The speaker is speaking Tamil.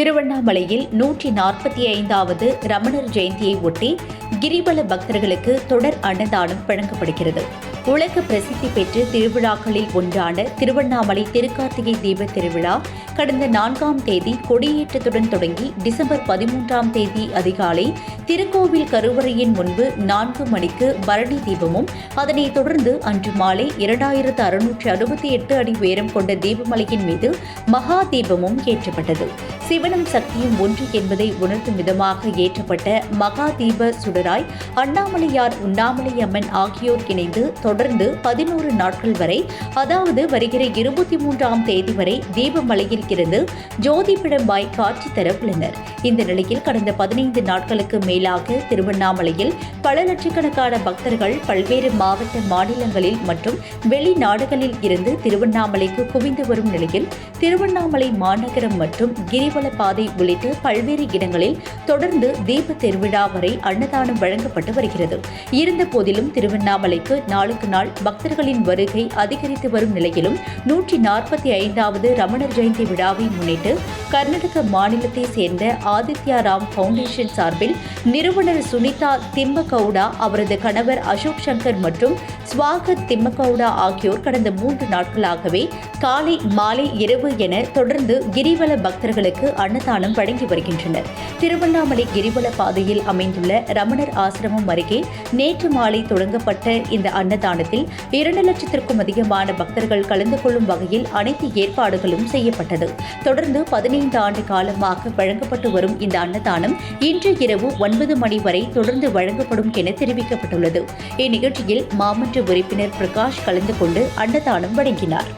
திருவண்ணாமலையில் நூற்றி நாற்பத்தி ஐந்தாவது ரமணர் ஜெயந்தியை ஒட்டி கிரிவல பக்தர்களுக்கு தொடர் அன்னதானம் வழங்கப்படுகிறது. உலக பிரசித்தி பெற்ற திருவிழாக்களில் ஒன்றான திருவண்ணாமலை திருக்கார்த்திகை தீப திருவிழா கடந்த நான்காம் தேதி கொடியேற்றத்துடன் தொடங்கி டிசம்பர் பதிமூன்றாம் தேதி அதிகாலை திருக்கோவில் கருவறையின் முன்பு நான்கு மணிக்கு பரணி தீபமும் அதனைத் தொடர்ந்து அன்று மாலை இரண்டாயிரத்து அறுநூற்று அறுபத்தி எட்டு அடி உயரம் கொண்ட தீபமலையின் மீது மகா தீபமும் ஏற்றப்பட்டது. சிவனும் சக்தியும் ஒன்று என்பதை உணர்த்தும் விதமாக ஏற்றப்பட்ட மகா தீப சுடராய் அண்ணாமலையார் உண்ணாமலை அம்மன் ஆகியோர் இணைந்து தொடர்ந்து பதினோரு நாட்கள் வரை அதாவது வருகிற இருபத்தி மூன்றாம் தேதி வரை தீபமலையில் இருந்து ஜோதி பிழம்பாய் காட்சி தர உள்ளனர் இந்த நிலையில் கடந்த பதினைந்து நாட்களுக்கு மேலாக திருவண்ணாமலையில் பல லட்சக்கணக்கான பக்தர்கள் பல்வேறு மாவட்ட மாநிலங்களில் மற்றும் வெளிநாடுகளில் இருந்து திருவண்ணாமலைக்கு குவிந்து வரும் நிலையில் திருவண்ணாமலை மாநகரம் மற்றும் கிரிவல பாதை உள்ளிட்ட பல்வேறு இடங்களில் தொடர்ந்து தீப திருவிழா வரை அன்னதானம் வழங்கப்பட்டு வருகிறது. இருந்த போதிலும் திருவண்ணாமலைக்கு நாளுக்கு நாள் பக்தர்களின் வருகை அதிகரித்து வரும் நிலையிலும் நூற்றி நாற்பத்தி ஐந்தாவது ரமணர் ஜெயந்தி விழாவை முன்னிட்டு கர்நாடக மாநிலத்தை சேர்ந்த ஆதித்யா ராம் ஃபவுண்டேஷன் சார்பில் நிறுவனர் சுனிதா திம்மகவுடா அவரது கணவர் அசோக் சங்கர் மற்றும் ஸ்வாகத் திம்மகவுடா ஆகியோர் கடந்த மூன்று நாட்களாகவே காலை மாலை இரவு என தொடர்ந்து கிரிவல பக்தர்களுக்கு அன்னதானம் வழங்கி வருகின்றனர். திருவண்ணாமலை கிரிவல பாதையில் அமைந்துள்ள ரமணர் ஆசிரமம் அருகே நேற்று மாலை தொடங்கப்பட்ட இந்த அன்னதானத்தில் இரண்டு லட்சத்திற்கும் அதிகமான பக்தர்கள் கலந்து கொள்ளும் வகையில் அனைத்து ஏற்பாடுகளும் செய்யப்பட்டது. தொடர்ந்து பதினைந்து ஆண்டு காலமாக வழங்கப்பட்டு வரும் இந்த அன்னதானம் இன்று இரவு ஒன்பது மணி வரை தொடர்ந்து வழங்கப்படும் என தெரிவிக்கப்பட்டுள்ளது. இந்நிகழ்ச்சியில் மாமன்ற உறுப்பினர் பிரகாஷ் கலந்து கொண்டு அன்னதானம் வழங்கினார்.